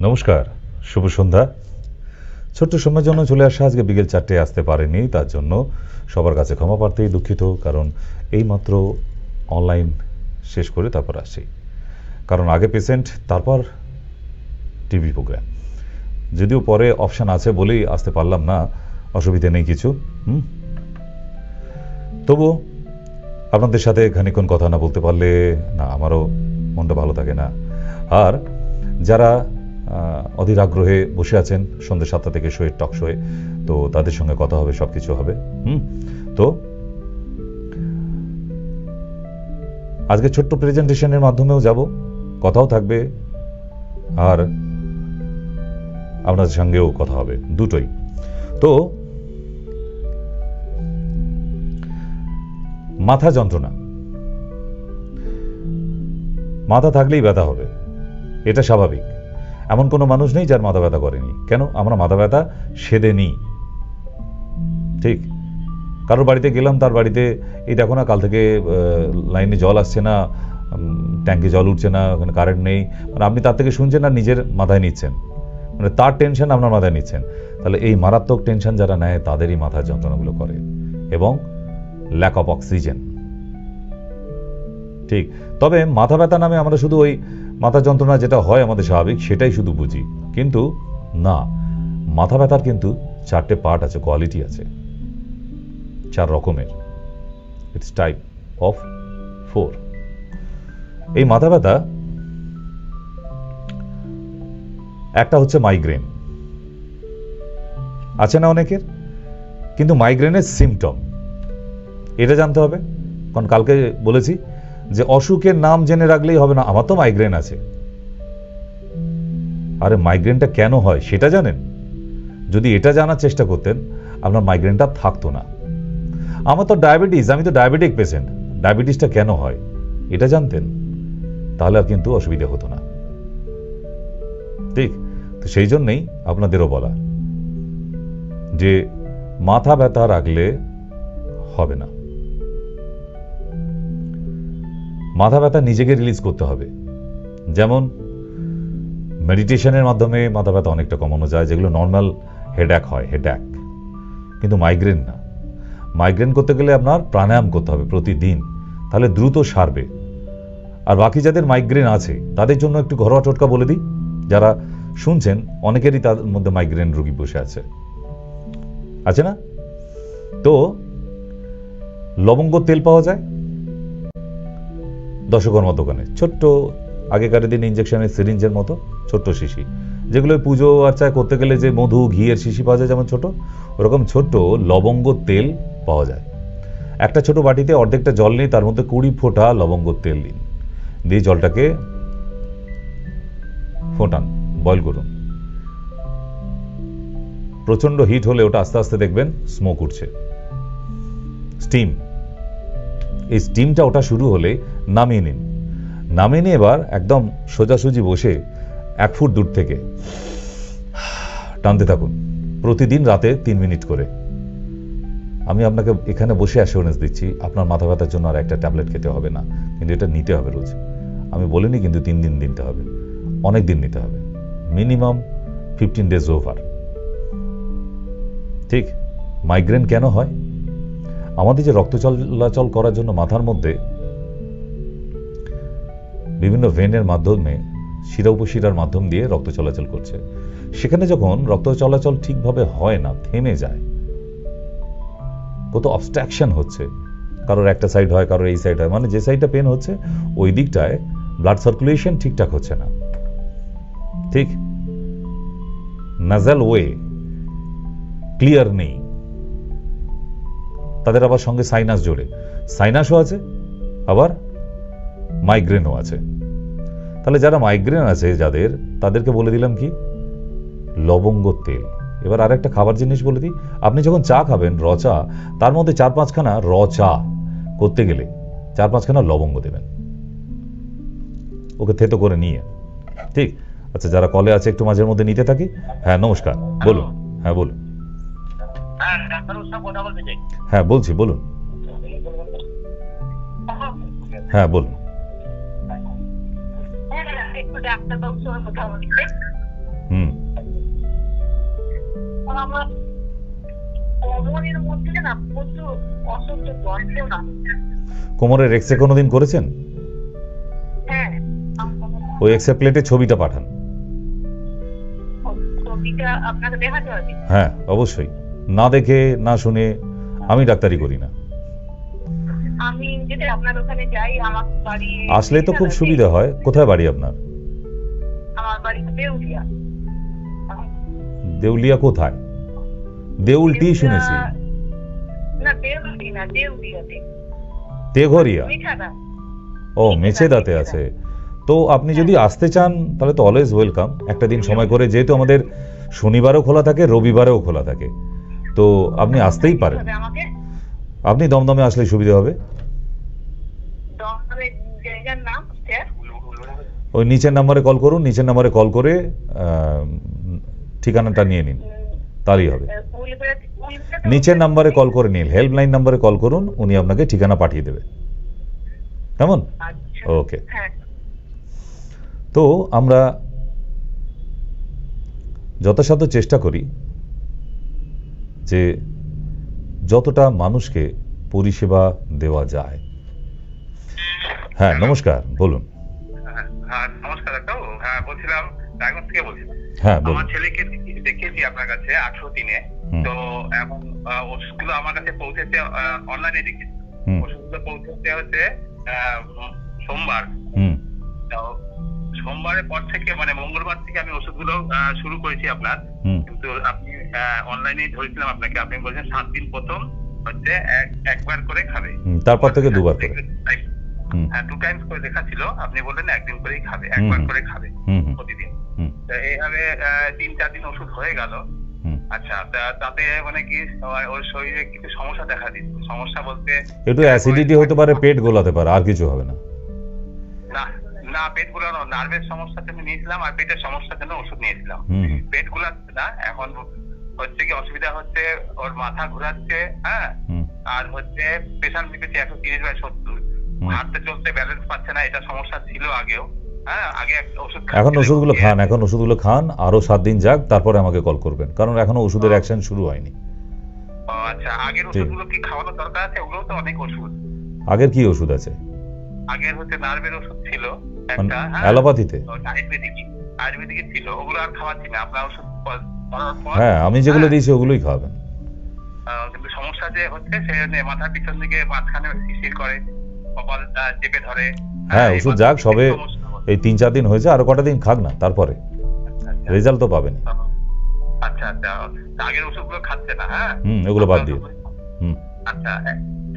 নমস্কার, শুভ সন্ধ্যা। ছোট্ট সময়ের জন্য চলে আসা আজকে বিকেল চারটে, আসতে পারেনি, তার জন্য সবার কাছে ক্ষমা পারতেই দুঃখিত, কারণ এইমাত্র অনলাইন শেষ করে তারপর আসি। কারণ আগে পেশেন্ট তারপর টিভি প্রোগ্রাম যদিও পরে অপশান আছে বলেই আসতে পারলাম না, অসুবিধে নেই কিছু, হুম? তবু আপনাদের সাথে খানিক্ষণ কথা না বলতে পারলে না, আমারও মনটা ভালো থাকে না। আর যারা অধীর আগ্রহে বসে আছেন। সন্ধ্যে সাতটা থেকে শোয়ের টক শোয়ে। তো তাদের সঙ্গে কথা হবে সব কিছু হবে। হুম? তো আজকে ছোট্ট প্রেজেন্টেশনের মাধ্যমেও যাব। কথাও থাকবে। আর আপনাদের সঙ্গেও কথা হবে। দুটোই। তো মাথা যন্ত্রণা। মাথা থাকলেই ব্যথা হবে। এটা স্বাভাবিক। এমন কোনো মানুষ নেই যার মাথা ব্যথা করেনি। কেন? আমরা মাথা ব্যথা সেদে নিই ঠিক? কারোর বাড়িতে গেলাম, তার বাড়িতে, এই দেখো না, কাল থেকে লাইনে জল আসছে না ট্যাঙ্কে জল উঠছে না, ওখানে কারেন্ট নেই। মানে আপনি তার থেকে শুনছেন আর নিজের মাথায় নিচ্ছেন। মানে তার টেনশন আপনার মাথায় নিচ্ছেন। তাহলে এই মারাত্মক টেনশন যারা নেয়, তাদেরই মাথার যন্ত্রণাগুলো করে এবং ল্যাক অফ অক্সিজেন ঠিক? তবে মাথা ব্যথা নামে আমরা শুধু ওই মাথা যন্ত্রণা যেটা হয় আমাদের স্বাভাবিক, সেটাই শুধু বুঝি। কিন্তু না, মাথা ব্যথার কিন্তু চারটে পার্ট আছে কোয়ালিটি আছে। চার রকমের। ইটস টাইপ অফ ফোর এই মাথা ব্যথা একটা হচ্ছে মাইগ্রেন আছে না অনেকের? কিন্তু মাইগ্রেনের সিমটম এটা জানতে হবে। কারণ কালকে বলেছি যে অসুখের নাম জেনে রাখলেই হবে না, আমার তো মাইগ্রেন আছে। আরে মাইগ্রেনটা কেন হয় সেটা জানেন? যদি এটা জানার চেষ্টা করতেন, আপনার মাইগ্রেনটা থাকতো না। আমার তো ডায়াবেটিস আমি তো ডায়াবেটিক পেশেন্ট ডায়াবেটিসটা কেন হয়, এটা জানতেন, তাহলে আর কিন্তু অসুবিধে হতো না। ঠিক, তো সেই জন্যেই আপনাদেরও বলা যে মাথা ব্যথা রাখলে হবে না। মাথা ব্যথা নিজেকে রিলিজ করতে হবে। যেমন মেডিটেশনের মাধ্যমে মাথা ব্যথা অনেকটা কমানো যায়, যেগুলো নর্মাল হেড্যাক হয় হেড্যাক কিন্তু মাইগ্রেন না। মাইগ্রেন করতে গেলে আপনার প্রাণায়াম করতে হবে প্রতিদিন, তাহলে দ্রুত সারবে। আর বাকি যাদের মাইগ্রেন আছে, তাদের জন্য একটু ঘরোয়া টোটকা বলে দিই। যারা শুনছেন, অনেকেরই তাদের মধ্যে মাইগ্রেন রোগী বসে আছে। আছে না? তো, লবঙ্গ তেল পাওয়া যায় দশকর্মা দোকানে। ছোট্ট, আগেকার দিন ইঞ্জেকশনের সিরিঞ্জের মতো ছোট্ট শিশি। যেগুলো পুজো আর্চায় করতে গেলে যে মধু, ঘিয়ের শিশি পাওয়া যায় যেমন ছোট, ওরকম ছোট্ট লবঙ্গ তেল পাওয়া যায়। একটা ছোট বাটিতে অর্ধেকটা জল নিয়ে তার মধ্যে কুড়ি ফোঁটা লবঙ্গ তেল দিন। দিয়ে জলটাকে ফোটান বয়ল করুন। প্রচণ্ড হিট হলে ওটা আস্তে আস্তে দেখবেন স্মোক উঠছে। স্টিম এই স্টিমটা ওটা শুরু হলে নামিয়ে নিন। নামিয়ে নিয়ে এবার একদম সোজাসুজি বসে এক ফুট দূর থেকে টানতে থাকুন, প্রতিদিন রাতে তিন মিনিট করে। আমি আপনাকে এখানে বসে অ্যাসিওরেন্স দিচ্ছি, আপনার মাথা ব্যথার জন্য আর একটা ট্যাবলেট খেতে হবে না, কিন্তু এটা নিতে হবে রোজ। আমি বলিনি, কিন্তু তিন দিন দিতে হবে, অনেক দিন নিতে হবে মিনিমাম ফিফটিন ডেজ ওভার ঠিক মাইগ্রেন কেন হয়? আমাদের যে রক্ত চলাচল করার জন্য মাথার মধ্যে বিভিন্ন ভেনের মাধ্যমে শিরা উপশিরার মাধ্যম দিয়ে রক্ত চলাচল করছে। সেখানে যখন রক্ত চলাচল ঠিকভাবে হয় না, থেমে যায়, কত অবস্ট্রাকশন হচ্ছে। কারোর একটা সাইড হয়, কারোর এই সাইড হয়। মানে যে সাইডটা পেন হচ্ছে, ওই দিকটায় ব্লাড সার্কুলেশন ঠিকঠাক হচ্ছে না। ঠিক? নাজাল ওয়ে ক্লিয়ার নেই। তাদের আবার সঙ্গে সাইনাস জোড়ে। সাইনাসও আছে, আবার মাইগ্রেনও আছে। তাহলে যারা মাইগ্রেন আছে যাদের তাদেরকে বলে দিলাম কি? লবঙ্গ তেল। এবার আর একটা খাবার জিনিস বলে দিই। আপনি যখন চা খাবেন র চা তার মধ্যে চার পাঁচখানা র চা করতে গেলে চার পাঁচখানা লবঙ্গ দেবেন। ওকে থেতো করে নিয়ে। ঠিক? আচ্ছা যারা কলে আছে একটু মাঝের মধ্যে নিতে থাকি? হ্যাঁ নমস্কার। বলুন। হ্যাঁ বলুন। হ্যাঁ হ্যাঁ বলছি বলুন। হ্যাঁ বলুন। ডাক্তারবাবুর সঙ্গে কথা বলতে হুম। আমার কোমরের মধ্যে না প্রচুর অসহ্য যন্ত্রণা কোমরের এক্স কোনোদিন করেছেন? হ্যাঁ ওই এক্স রে প্লেটে ছবিটা পাঠান। ছবিটা আপনাকে দেখাতে হবে? হ্যাঁ অবশ্যই। না দেখে না শুনে আমি ডাক্তারি করি না। আমি যদি আপনার ওখানে যাই আমার বাড়ি আসলে তো খুব সুবিধা হয়। কোথায় বাড়ি আপনার? আমার বাড়ি দেউলিয়া। দেউলিয়া কোথায়? দেউলটি শুনেছি। না দেউলি না দেউলিয়াতে। তেঘরিয়া। ও মেছেদাতে আছে। তো আপনি যদি আসতে চান তাহলে তো অলওয়েজ ওয়েলকাম একটা দিন সময় করে যেহেতু আমাদের শনিবারও খোলা থাকে রবিবারেও খোলা থাকে। তো আপনি আসতেই পারেন। আপনি দমদমে আসলে সুবিধা হবে দমদমের জায়গার নাম স্যার ওই নিচের নাম্বারে কল করুন নিচের নাম্বারে কল করে ঠিকানাটা নিয়ে নিন। তাহলেই হবে। নিচের নাম্বারে কল করে নিন হেল্পলাইন নাম্বারে কল করুন উনি আপনাকে ঠিকানা পাঠিয়ে দেবে। কেমন? আচ্ছা। ওকে। হ্যাঁ। তো আমরা যথাসাধ্য চেষ্টা করি যে যতটা মানুষকে পরিষেবা দেওয়া যায়। হ্যাঁ নমস্কার বলুন। নমস্কার ডাক্তারবাবু হ্যাঁ বলছিলাম থেকে হ্যাঁ আমার ছেলেকে দেখিয়েছি আপনার কাছে আঠারো দিনে। তো এখন ওষুধগুলো আমার কাছে পৌঁছেছে অনলাইনে দেখেছি। ওষুধগুলো পৌঁছতে হচ্ছে সোমবার। হুম। তো সোমবারের পর থেকে মানে মঙ্গলবার থেকে আমি ওষুধগুলো শুরু করেছি আপনার। কিন্তু আপনি অনলাইনে ধরেছিলাম আপনাকে। আপনি বলছেন সাত দিন প্রথম হচ্ছে এক- একবার করে খাবে। তারপর থেকে দুবার করে। হ্যাঁ টু টাইমস করে লেখা ছিল আপনি বললেন একদিন করেই খাবে একবার করে খাবে প্রতিদিন। এইভাবে তিন চার দিন ওষুধ হয়ে গেল। আচ্ছা তাতে মানে কি ওর শরীরে কিছু সমস্যা দেখা দিচ্ছে সমস্যা বলতে একটু অ্যাসিডিটি হতে পারে পেট গোলাতে পারে আর কিছু হবে না। না না পেট গুলানো নার্ভের সমস্যার জন্য নিয়েছিলাম আর পেটের সমস্যার জন্য ওষুধ নিয়েছিলাম। পেট গুলাচ্ছে না এখন হচ্ছে কি অসুবিধা হচ্ছে ওর মাথা ঘোরাচ্ছে হ্যাঁ? আর হচ্ছে প্রেশার লিখেছে একশো তিরিশ বাই সত্তর। হাঁটতে চলতে ব্যালেন্স পাচ্ছে না এটা সমস্যা ছিল আগেও। হ্যাঁ এখন ওষুধগুলো খান এখন ওষুধগুলো খান আরও সাত দিন যাক তারপরে আমাকে কল করবেন। কারণ এখনও ওষুধের অ্যাকশন শুরু হয়নি। আচ্ছা আগের ওষুধগুলো কি খাওয়ানোর দরকার আছে? ওগুলো তো অনেক ওষুধ। আগের কি ওষুধ আছে? আগের হচ্ছে নার্ভের ওষুধ ছিল মানে একটা হ্যাঁ। অ্যালোপ্যাথিতে? ছিল ওগুলো আর খাওয়াচ্ছি না। আপনার ওষুধ হ্যাঁ আমি যেগুলো হ্যাঁ, দিয়েছি ওগুলোই খাওয়াবেন। কিন্তু সমস্যা যে হচ্ছে সে জন্য মাথার পিছন দিকে মাঝখানে শিশির করে। কপাল চেপে ধরে। হ্যাঁ ওষুধ যাক সবে এই তিন চার দিন হয়েছে আরও কটা দিন খাক না তারপরে। আচ্ছা, আচ্ছা। রেজাল্ট তো পাবেন। আচ্ছা আচ্ছা আগের ওষুধগুলো খাচ্ছে না হ্যাঁ? হুম এগুলো বাদ দিয়ে। হুম। আচ্ছা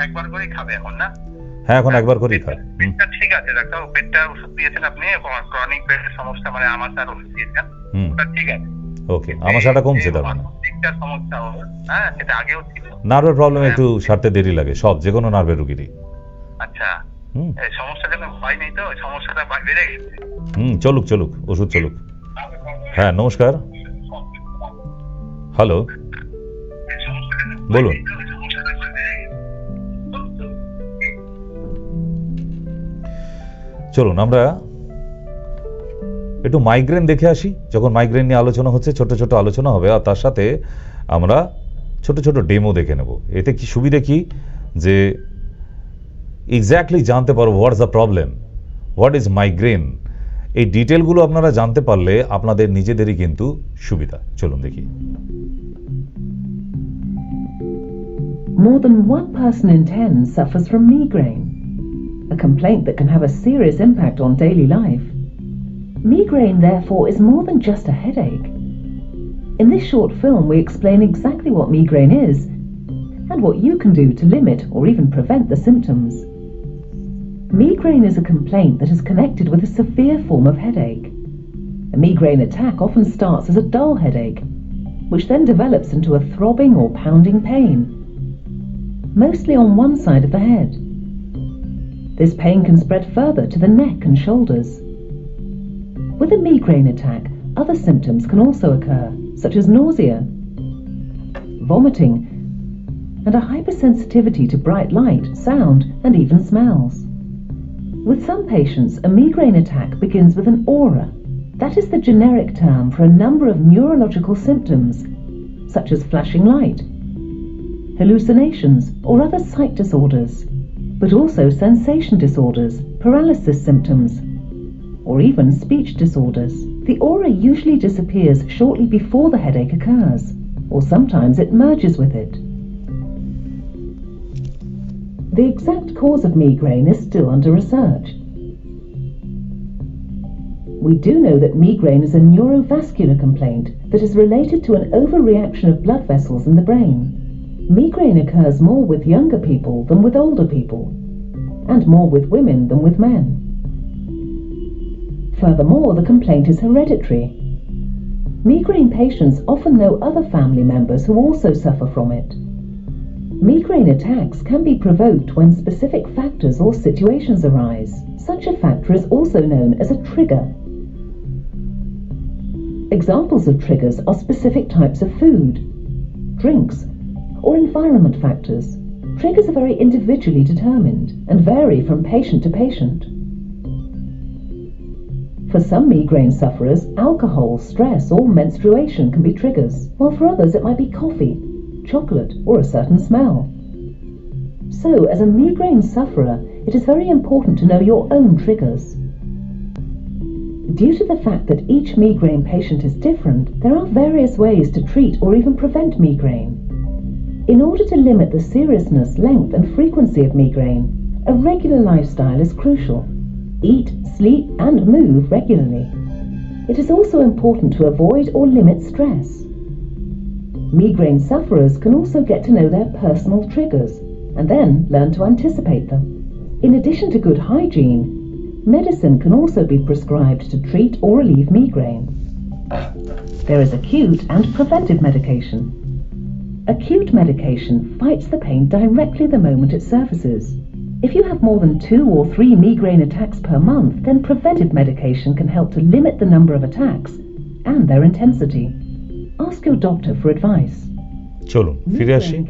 একবার করেই খাবে এখন না? হ্যাঁ এখন একবার করেই পেটটা ঠিক আছে ডাক্তার পেটটা ওষুধ দিয়েছেন আপনি ক্রনিক পেটের সমস্যা মানে আমার স্যার ওষুধ দিয়েছেন ওটা ঠিক আছে। ওকে আমার আমাশাটা কমছে তার মানে। সমস্যা হ্যাঁ সেটা আগেও ছিল। নার্ভের প্রবলেম একটু সারতে দেরি লাগে সব যে কোনো নার্ভের রুগীরই। আচ্ছা। হয় নেই তো সমস্যাটা বেড়ে গেছে। হুম চলুক চলুক ওষুধ চলুক। হ্যাঁ নমস্কার। হ্যালো। বলুন। চলুন আমরা একটু মাইগ্রেন দেখে আসি। যখন মাইগ্রেন নিয়ে আলোচনা হচ্ছে ছোট ছোট আলোচনা হবে আর তার সাথে আমরা ছোট ছোট ডেমো দেখে নেব। এতে কি সুবিধে কি? যে এক্স্যাক্টলি জানতে পারবো what's the problem what is migraine এই ডিটেলগুলো আপনারা জানতে পারলে আপনাদের নিজেদেরই কিন্তু সুবিধা চলুন দেখি More than one person in ten suffers from migraine, a complaint that can have a serious impact on daily life. Migraine, therefore, is more than just a headache. In this short film, we explain exactly what migraine is and what you can do to limit or even prevent the symptoms. Migraine is a complaint that is connected with a severe form of headache. A migraine attack often starts as a dull headache, which then develops into a throbbing or pounding pain mostly on one side of the head. This pain can spread further to the neck and shoulders. With a migraine attack, other symptoms can also occur, such as nausea, vomiting, and a hypersensitivity to bright light, sound, and even smells. With some patients, a migraine attack begins with an aura, That is the generic term for a number of neurological symptoms, such as flashing light, hallucinations, or other sight disorders, but also sensation disorders, paralysis symptoms, or even speech disorders. The aura usually disappears shortly before the headache occurs, or sometimes it merges with it. The exact cause of migraine is still under research. We do know that migraine is a neurovascular complaint that is related to an overreaction of blood vessels in the brain. Migraine occurs more with younger people than with older people, and more with women than with men. Furthermore, the complaint is hereditary. Migraine patients often know other family members who also suffer from it. Migraine attacks can be provoked when specific factors or situations arise. Such a factor is also known as a trigger. Examples of triggers are specific types of food, drinks, or environment factors. Triggers are very individually determined and vary from patient to patient. For some migraine sufferers, alcohol, stress, or menstruation can be triggers, while for others it might be coffee, chocolate, or a certain smell. So, as a migraine sufferer, it is very important to know your own triggers. Due to the fact that each migraine patient is different, there are various ways to treat or even prevent migraine. In order to limit the seriousness, length, and frequency of migraine, a regular lifestyle is crucial. Eat, sleep, and move regularly. It is also important to avoid or limit stress. Migraine sufferers can also get to know their personal triggers and then learn to anticipate them. In addition to good hygiene, medicine can also be prescribed to treat or relieve migraine. There is acute and preventive medication. Acute medication fights the pain directly the moment it surfaces. If you have more than two or three migraine attacks per month, then preventive medication can help to limit the number of attacks and their intensity. Ask your doctor for advice. চলুন ফিরে আসি।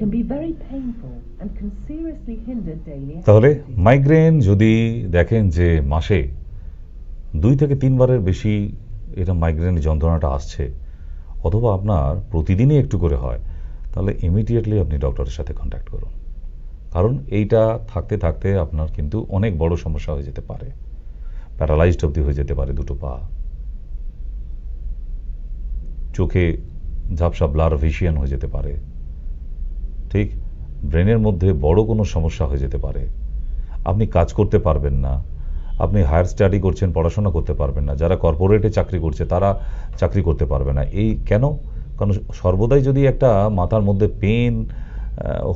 তাহলে migraine যদি দেখেন যে মাসে দুই থেকে তিনবারের বেশি এটা মাইগ্রেনের যন্ত্রণাটা আসছে অথবা আপনার প্রতিদিনই একটু করে হয় তাহলে ইমিডিয়েটলি আপনি ডক্টরের সাথে কন্ট্যাক্ট করুন। কারণ এইটা থাকতে থাকতে আপনার কিন্তু অনেক বড় সমস্যা হয়ে যেতে পারে। প্যারালাইজড অবধি হয়ে যেতে পারে দুটো পা। চোখে ঝাপসা ব্লার ভিশিয়ান হয়ে যেতে পারে। ঠিক, ব্রেনের মধ্যে বড় কোনো সমস্যা হয়ে যেতে পারে। আপনি কাজ করতে পারবেন না। আপনি হায়ার স্টাডি করছেন, পড়াশোনা করতে পারবেন না। যারা কর্পোরেটে চাকরি করছে, তারা চাকরি করতে পারবে না। এই কেন? কারণ সর্বদাই যদি একটা মাথার মধ্যে পেন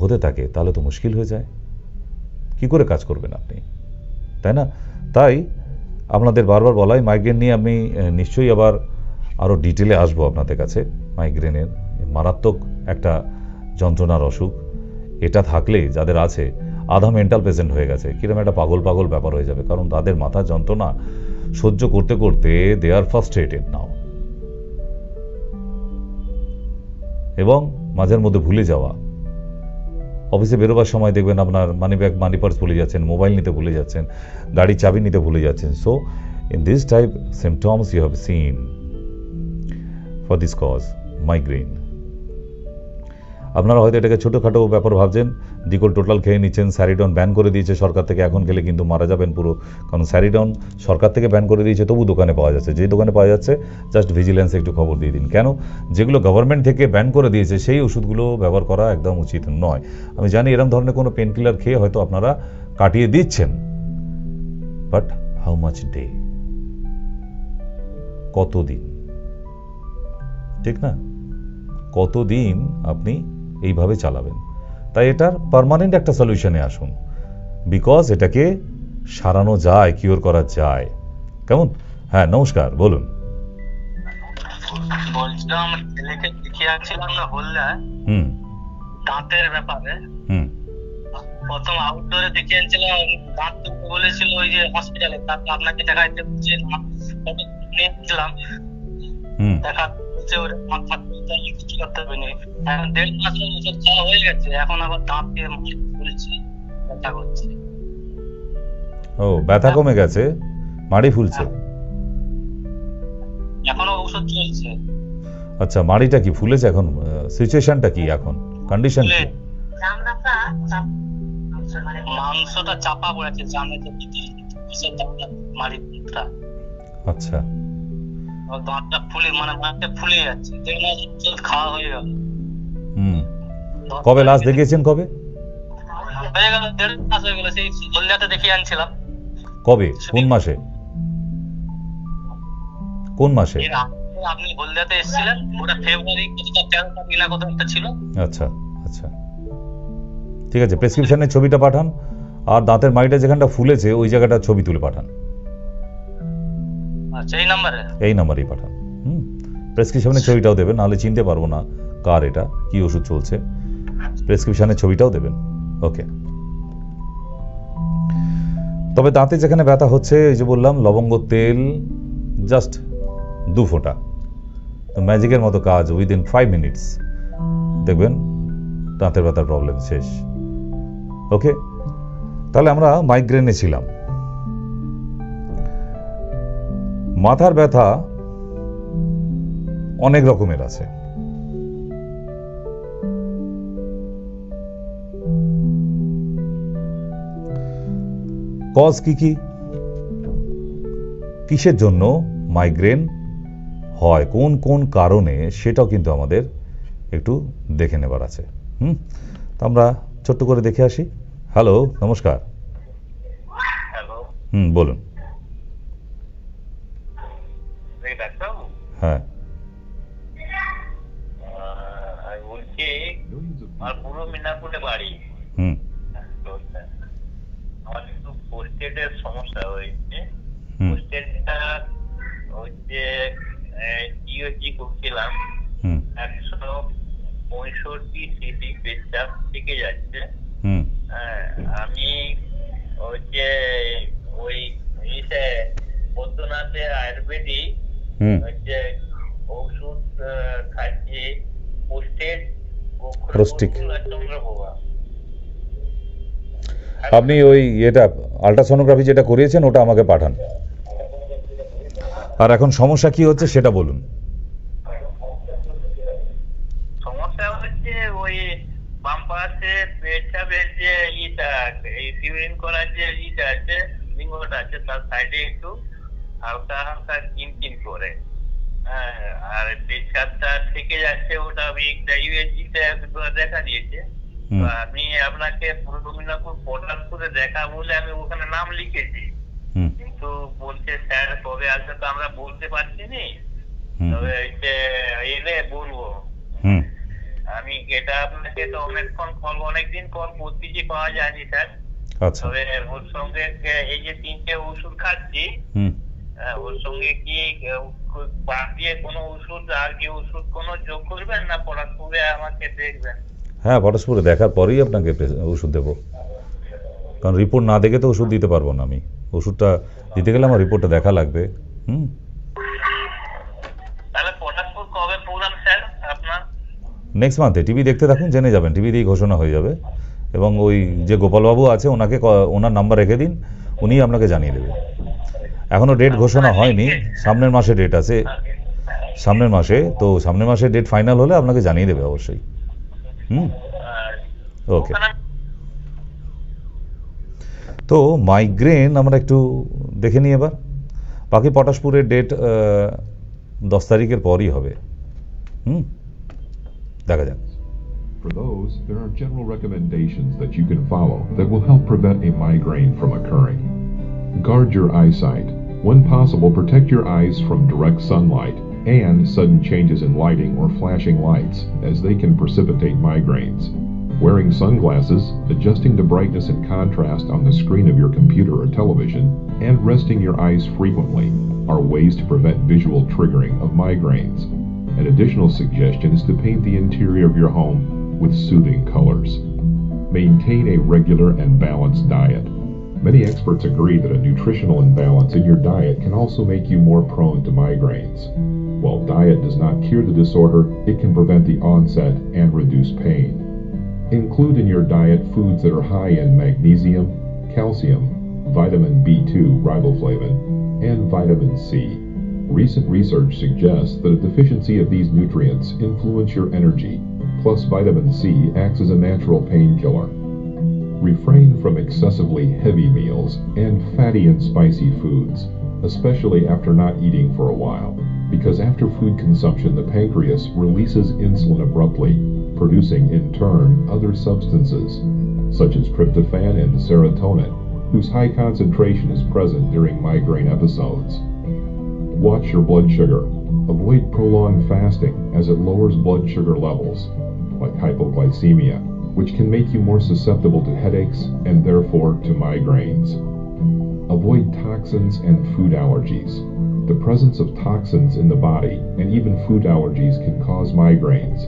হতে থাকে, তাহলে তো মুশকিল হয়ে যায়। কি করে কাজ করবেন আপনি? তাই না? তাই আপনাদের বারবার বলাই, মাইগ্রেন নিয়ে আমি নিশ্চয়ই আবার আরও ডিটেলে আসব আপনাদের কাছে। মাইগ্রেনের। মারাত্মক একটা যন্ত্রণার অসুখ। এটা থাকলে যাদের আছে, আধা মেন্টাল পেশেন্ট হয়ে গেছে। কীরকম একটা পাগল পাগল ব্যাপার হয়ে যাবে। কারণ তাদের মাথা যন্ত্রণা সহ্য করতে করতে দে আর ফার্স্ট্রেটেড নাও এবং মাঝের মধ্যে ভুলে যাওয়া। অফিসে বেরোবার সময় দেখবেন আপনার মানি ব্যাগ মানি পার্স ভুলে যাচ্ছেন মোবাইল নিতে ভুলে যাচ্ছেন গাড়ির চাবি নিতে ভুলে যাচ্ছেন। So in this type symptoms you have seen for this cause migraine আপনারা হয়তো এটাকে ছোটোখাটো ব্যাপার ভাবছেন, ডিকোল টোটাল খেয়ে নিচ্ছেন, স্যারিডন ব্যান করে দিয়েছে সরকার থেকে, এখন খেলে কিন্তু মারা যাবেন পুরো। কারণ স্যারিডন সরকার থেকে ব্যান করে দিয়েছে, তবু দোকানে পাওয়া যাচ্ছে। যে দোকানে পাওয়া যাচ্ছে জাস্ট ভিজিলেন্সে একটু খবর দিয়ে দিন। কেন? যেগুলো গভর্নমেন্ট থেকে ব্যান করে দিয়েছে, সেই ওষুধগুলো ব্যবহার করা একদম উচিত নয়। আমি জানি এরকম ধরনের কোনো পেন কিলার খেয়ে হয়তো আপনারা কাটিয়ে দিচ্ছেন। বাট হাউ মাচ ডে কতদিন? ঠিক না? কতদিন আপনি এইভাবে চালাবেন। তাই এটার পার্মানেন্ট একটা সলিউশনে আসুন। বিকজ এটাকে সারানো যায় কিওর করা যায়। কেমন? হ্যাঁ নমস্কার বলুন। বলছিলাম ছেলেকে দেখিয়ে না হল্লা হুম। দাঁতের ব্যাপারে। হুম। প্রথম আউটডোরে দাঁত বলেছিল ওই যে হসপিটালে তারপর আপনাকে দেখাইতে বলছে নিয়েছিলাম হুম। দেখা হচ্ছে ওর কিছু করতে হবে না। এখন দেড় মাস ওষুধ খাওয়া হয়ে গেছে এখন আবার দাঁত দিয়ে মাছ ফুলছে ব্যথা করছে। ও ব্যথা কমে গেছে? মাড়ি ফুলছে? এখনও ওষুধ চলছে। আচ্ছা মাড়িটা কি ফুলেছে এখন? সিচুয়েশনটা কি এখন? কন্ডিশন কি? মাংসটা চাপা পড়েছে পিসের দাঁতটা মারিটা আচ্ছা। দাঁতটা ফুলে মানে দাঁতটা ফুলে যাচ্ছে। দেড় মাস ওষুধ খাওয়া হয়ে গেল। হুম। কবে লাস্ট দেখিয়েছেন কবে? হয়ে গেল দেড় মাস হয়ে গেল সেই হলদিয়াতে দেখিয়ে আনছিলাম। কবে? কোন মাসে? কোন মাসে? আপনি হলদিয়াতে এসেছিলেন ওটা ফেব্রুয়ারি কতটা তেরো তারিখ না কত একটা ছিল। আচ্ছা আচ্ছা। ঠিক আছে প্রেসক্রিপশনের ছবিটা পাঠান আর দাঁতের মাড়িটা যেখানটা ফুলেছে ওই জায়গাটা ছবি তুলে পাঠান। আচ্ছা এই নাম্বারে। এই নাম্বারেই পাঠান। হুম প্রেসক্রিপশনের ছবিটাও দেবেন, নাহলে চিনতে পারব না কার এটা, কি ওষুধ চলছে। প্রেসক্রিপশনের ছবিটাও দেবেন। ওকে তবে দাঁতে যেখানে ব্যথা হচ্ছে, এই যে বললাম, লবঙ্গ, তেল জাস্ট দু ফোঁটা। তো ম্যাজিকের মতো কাজ উইদিন ফাইভ মিনিটস দেখবেন, দাঁতের ব্যথার প্রবলেম শেষ। ওকে তাহলে আমরা মাইগ্রেনে ছিলাম। মাথার ব্যথা অনেক রকমের আছে। কজ কি কি? কিসের জন্য মাইগ্রেন হয়? কোন কোন কারণে? সেটাও কিন্তু আমাদের একটু দেখে নেবার আছে। হুম? তো আমরা ছোট্ট করে দেখে আসি। হ্যালো নমস্কার। হুম বলুন ডাক্তারবাবু হ্যাঁ। আমি বলছি আমার পুরো মিনাপুরে বাড়ি। হুম। আমার একটু পোস্টেডের সমস্যা হয়েছে। পোস্টেডটা হচ্ছে ইউএসজি করছিলাম। একশো পঁয়ষট্টি সিসি পেশাব থেকে যাচ্ছে। হ্যাঁ, আমি হচ্ছে ওই ইসে বৈদ্যনাথে আয়ুর্বেদিক ওষুধ পোস্টেড। আপনি ওই এটা আল্ট্রাসোনোগ্রাফি যেটা করিয়েছেন ওটা আমাকে পাঠান। আর এখন সমস্যা কি হচ্ছে সেটা বলুন। সমস্যা হচ্ছে ওই বাম পাশে পেছাবের যে ইটা ইউরিন করার যে ইটা আছে লিঙ্গটা আছে তার সাইডে একটু হালকা হালকা কিন কিন করে হ্যাঁ আর পেছাবটা থেকে যাচ্ছে ওটা আমি ইউএসজিতে দেখা দিয়েছে। আমি আপনাকে পূর্ব মিদনাপুর পটাশপুরে দেখা বলে আমি ওখানে নাম লিখেছি। কিন্তু বলছে স্যার কবে আসবে তো আমরা বলতে পারছি নি। তবে এলে বলব। আমি এটা আপনাকে তো অনেকক্ষণ কল অনেকদিন কল করতেছি পাওয়া যায়নি স্যার। আচ্ছা। তবে ওর সঙ্গে এই যে তিনটে ওষুধ খাচ্ছি ওর সঙ্গে কি বাদ দিয়ে কোনো ওষুধ আর কি ওষুধ কোনো যোগ করবেন না পড়াশোনা আমাকে দেখবেন? হ্যাঁ পরস্পরে দেখার পরেই আপনাকে ওষুধ দেবো। কারণ রিপোর্ট না দেখে তো ওষুধ দিতে পারব না আমি। ওষুধটা দিতে গেলে আমার রিপোর্টটা দেখা লাগবে। হুম? নেক্সট মান্থে টিভি দেখতে থাকুন জেনে যাবেন। টিভি দিয়ে ঘোষণা হয়ে যাবে। এবং ওই যে গোপালবাবু আছে ওনাকে ওনার নাম্বার রেখে দিন। উনি আপনাকে জানিয়ে দেবে। এখনও ডেট ঘোষণা হয়নি সামনের মাসে ডেট আছে সামনের মাসে তো সামনের মাসে ডেট ফাইনাল হলে আপনাকে জানিয়ে দেবে অবশ্যই হুম ওকে তো মাইগ্রেন আমরা একটু দেখে নিই এবার বাকি পটাশপুরের ডেট দশ তারিখের পরই হবে হুম দেখা যাক For those, there are general recommendations that you can follow that will help prevent a migraine from occurring. Guard your eyesight. When possible, protect your eyes from direct sunlight and sudden changes in lighting or flashing lights, as they can precipitate migraines. Wearing sunglasses, adjusting the brightness and contrast on the screen of your computer or television, and resting your eyes frequently are ways to prevent visual triggering of migraines. An additional suggestion is to paint the interior of your home with soothing colors. Maintain a regular and balanced diet. Many experts agree that a nutritional imbalance in your diet can also make you more prone to migraines. While diet does not cure the disorder, it can prevent the onset and reduce pain. Include in your diet foods that are high in magnesium, calcium, vitamin B2 riboflavin, and vitamin C. Recent research suggests that a deficiency of these nutrients influence your energy, plus vitamin C acts as a natural painkiller. Refrain from excessively heavy meals and fatty and spicy foods, especially after not eating for a while, because after food consumption the pancreas releases insulin abruptly, producing in turn other substances, such as tryptophan and serotonin, whose high concentration is present during migraine episodes. Watch your blood sugar. Avoid prolonged fasting as it lowers blood sugar levels, like hypoglycemia, which can make you more susceptible to headaches and therefore to migraines. Avoid toxins and food allergies. The presence of toxins in the body and even food allergies can cause migraines.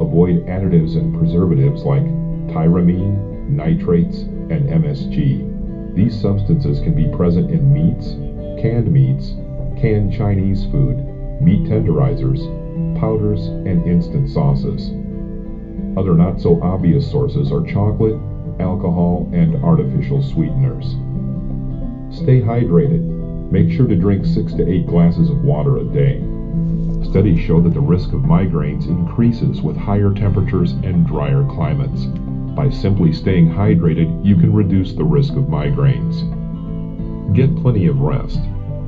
Avoid additives and preservatives like tyramine, nitrates, and MSG. These substances can be present in meats, canned meats, canned Chinese food, meat tenderizers, powders, and instant sauces. Other not so obvious sources are chocolate, alcohol, and artificial sweeteners. Stay hydrated. Make sure to drink 6 to 8 glasses of water a day. Studies show that the risk of migraines increases with higher temperatures and drier climates. By simply staying hydrated, you can reduce the risk of migraines. Get plenty of rest.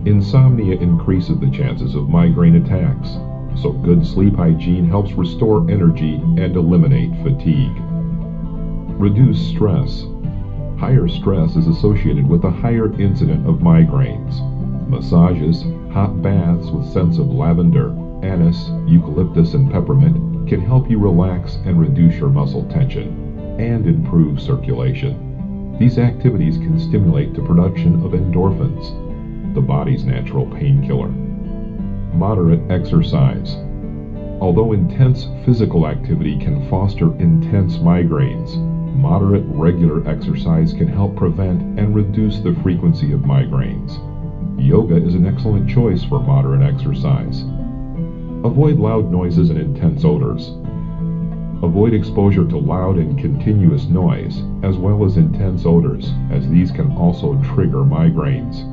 Insomnia increases the chances of migraine attacks, so good sleep hygiene helps restore energy and eliminate fatigue. Reduce stress. Higher stress is associated with a higher incident of migraines. Massages, hot baths with scents of lavender, anise, eucalyptus, and peppermint can help you relax and reduce your muscle tension and improve circulation. These activities can stimulate the production of endorphins, the body's natural painkiller. Moderate exercise. Although intense physical activity can foster intense migraines, moderate regular exercise can help prevent and reduce the frequency of migraines. Yoga is an excellent choice for moderate exercise. Avoid loud noises and intense odors. Avoid exposure to loud and continuous noise, as well as intense odors, as these can also trigger migraines.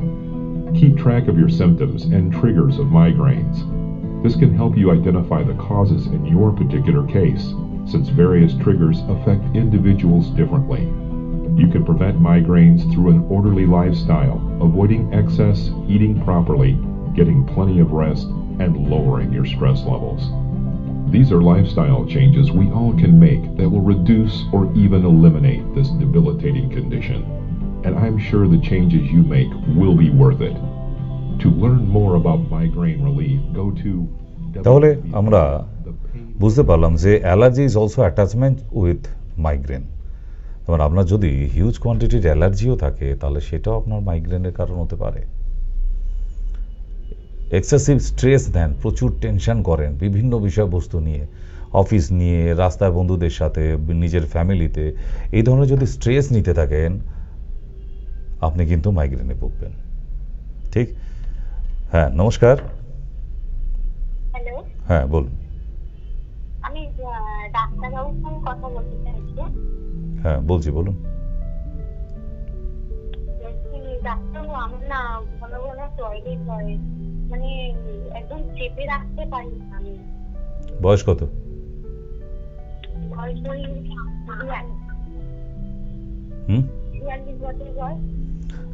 Keep track of your symptoms and triggers of migraines. This can help you identify the causes in your particular case, since various triggers affect individuals differently. You can prevent migraines through an orderly lifestyle, avoiding excess, eating properly, getting plenty of rest, and lowering your stress levels. These are lifestyle changes we all can make that will reduce or even eliminate this debilitating condition. And I'm sure the changes you make will be worth it. To learn more about migraine relief, go to তাহলে আমরা বুঝতে পারলাম যে allergy is also attachment with migraine এবার আপনার যদি huge কোয়ান্টিটির অ্যালার্জিও থাকে তাহলে সেটাও আপনার মাইগ্রেনের কারণ হতে পারে এক্সেসিভ স্ট্রেস দেন প্রচুর টেনশন করেন বিভিন্ন বিষয়বস্তু নিয়ে অফিস নিয়ে রাস্তায় বন্ধুদের সাথে নিজের ফ্যামিলিতে এই ধরনের যদি স্ট্রেস নিতে থাকেন আপনি কিন্তু মাইগ্রেনে ভুগবেন। ঠিক? হ্যাঁ নমস্কার। হ্যাঁ বলুন। আমি ডাক্তারবাবুর সঙ্গে কথা বলতে চাইছি। হ্যাঁ বলছি বলুন। ডাক্তারবাবু আমার না ঘন ঘন টয়লেট হয় মানে একদম চেপে রাখতে পারি না আমি। বয়স কত? বয়স হুম? বয়স।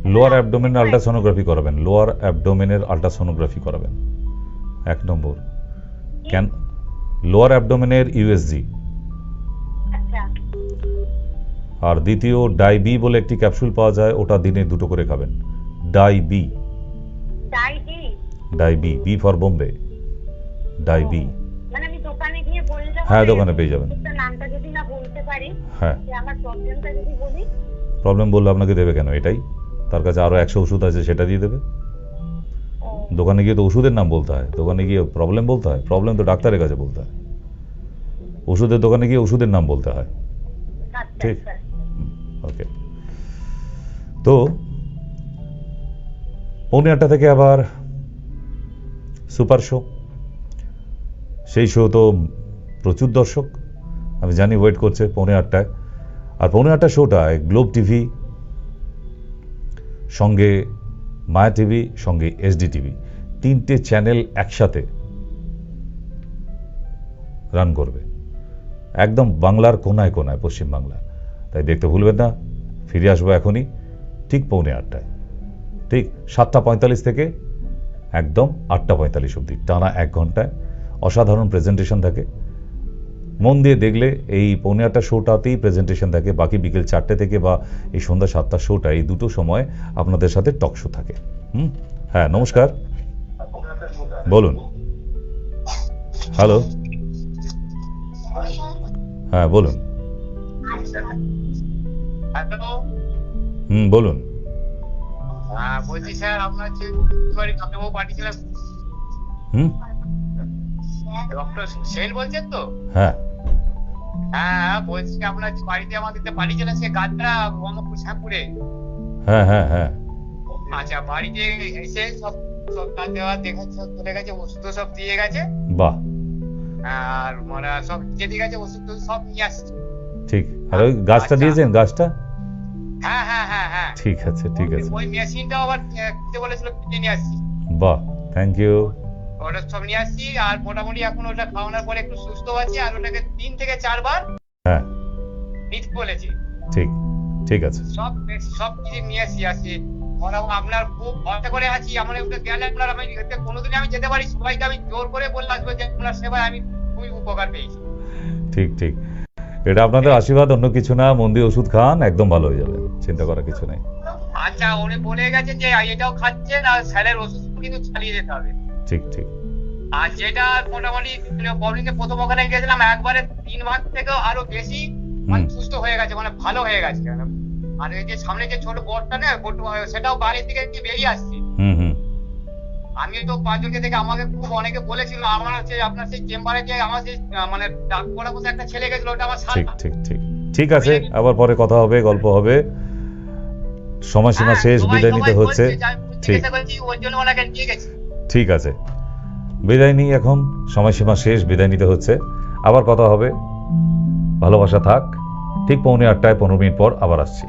লোয়ার অ্যাবডোমেনের আল্ট্রাসোনোগ্রাফি করাবেন। লোয়ার অ্যাবডোমেনের আল্ট্রাসোনোগ্রাফি করাবেন। এক নম্বর। কেন লোয়ার অ্যাবডোমেনের ইউএসজি আর দ্বিতীয় ডাই বি বলে একটি ক্যাপসুল পাওয়া যায় ওটা দিনে দুটো করে খাবেন। ডাই বি ডাই বি বি ফর বোম্বে ডাই বি মানে আমি দোকানে গিয়ে বললে হ্যাঁ, দোকানে পেয়ে যাবেন। ওষুধটার নামটা যদি না বলতে পারি হ্যাঁ। প্রবলেম বললে আপনাকে দেবে কেন? এটাই। তার কাছে আরও একশো ওষুধ আছে সেটা দিয়ে দেবে। দোকানে গিয়ে তো ওষুধের নাম বলতে হয়। দোকানে গিয়ে প্রবলেম বলতে হয়। প্রবলেম তো ডাক্তারের কাছে বলতে হয়। ওষুধের দোকানে গিয়ে ওষুধের নাম বলতে হয়। আচ্ছা ঠিক। আচ্ছা ওকে তো পৌনে আটটা থেকে আবার সুপার শো। সেই শো তো প্রচুর দর্শক। আমি জানি ওয়েট করছে পৌনে আটটায়। আর পৌনে আটটা শোটায় গ্লোব টিভি সঙ্গে মায়া টিভি, সঙ্গে এসডি টিভি। তিনটে চ্যানেল একসাথে রান করবে। একদম বাংলার কোনায় কোনায় পশ্চিম বাংলা তাই দেখতে ভুলবেন না, ফিরে আসব এখনই, ঠিক পৌনে আটটায়। ঠিক সাতটা পঁয়তাল্লিশ থেকে একদম আটটা পঁয়তাল্লিশ অবধি, টানা এক ঘন্টায়। অসাধারণ প্রেজেন্টেশন থাকে। মন দিয়ে দেখলে এই পৌনে আটটা শোটাতেই প্রেজেন্টেশন থাকে বাকি বিকেল চারটে থেকে বা এই সন্ধ্যা সাতটা শোটা এই দুটো সময় আপনাদের সাথে টক শো থাকে। হুম? হ্যাঁ নমস্কার। বলুন। হ্যালো হ্যাঁ বলুন। হুম বলুন। হ্যাঁ বলছি স্যার আপনার হুম? ডক্টর বলছেন তো? হ্যাঁ। হ্যাঁ বলছি আপনার বাড়িতে আমাদের পাঠিয়েছিলেন সে গাছটা ব্রহ্মপুর শ্যামপুরে হ্যাঁ হ্যাঁ হ্যাঁ। আচ্ছা বাড়িতে এসে সব সব দেওয়া সব চলে গেছে ওষুধ সব দিয়ে গেছে। বাহ। আর মানে সব যেতে গেছে ওষুধ সব নিয়ে আসছে। ঠিক। আর ওই গাছটা আচ্ছা। দিয়েছেন গাছটা? হ্যাঁ হ্যাঁ হ্যাঁ হ্যাঁ। ঠিক আছে ঠিক আছে। ওই মেশিনটাও আবার কিনতে বলেছিল কিনে নিয়ে আসছি। বাহ থ্যাংক ইউ ওটা সব নিয়ে আসছি আর মোটামুটি এখন ওটা খাওয়ানোর পরে একটু সুস্থ আছি আর ওটাকে তিন থেকে চারবার হ্যাঁ। নিতে বলেছি ঠিক ঠিক আছে। সব সব কিছু নিয়ে আসি আসি আপনার খুব ভরসা করে আছি আমার ওটা গেলে আপনার আমি এতে কোনোদিনই আমি যেতে পারি সবাইকে আমি জোর করে বলে আসব যে আপনার সেবায় আমি খুবই উপকার পেয়েছি। ঠিক ঠিক। এটা আপনাদের আশীর্বাদ অন্য কিছু না মন দিয়ে ওষুধ খান একদম ভালো হয়ে যাবে চিন্তা করার কিছু নেই। আচ্ছা উনি বলে গেছে যে এটাও খাচ্ছেন আর স্যারের ওষুধ কিন্তু চালিয়ে যেতে হবে। ঠিক ঠিক। আর যেটা মোটামুটি প্রবলেমে প্রথম ওখানে গেছিলাম একবারে তিন মাস থেকেও আরও বেশি মানে। সুস্থ হয়ে গেছে মানে ভালো হয়ে গেছে আর এই যে সামনে যে ছোট বোর্ডটা না সেটাও বাইরের থেকে দিয়ে বেরিয়ে আসছে। হুম হুম। আমি তো পাঁচজনকে থেকে আমাকে খুব অনেকে বলেছিল আমার হচ্ছে আপনার সেই চেম্বারে যে আমার সেই মানে ডাক পড়া বসে একটা ছেলে গেছিল ওটা আমার ঠিক ঠিক ঠিক। ঠিক আছে আবার পরে কথা হবে গল্প হবে। সময়সীমা হ্যাঁ, শেষ বিদায় নিতে হচ্ছে। ঠিক আছে। বিদায় নিই এখন। সময়সীমা শেষ, বিদায় নিতে হচ্ছে। আবার কথা হবে। ভালোবাসা থাক। ঠিক পৌনে আটটায় পনেরো মিনিট পর আবার আসছি।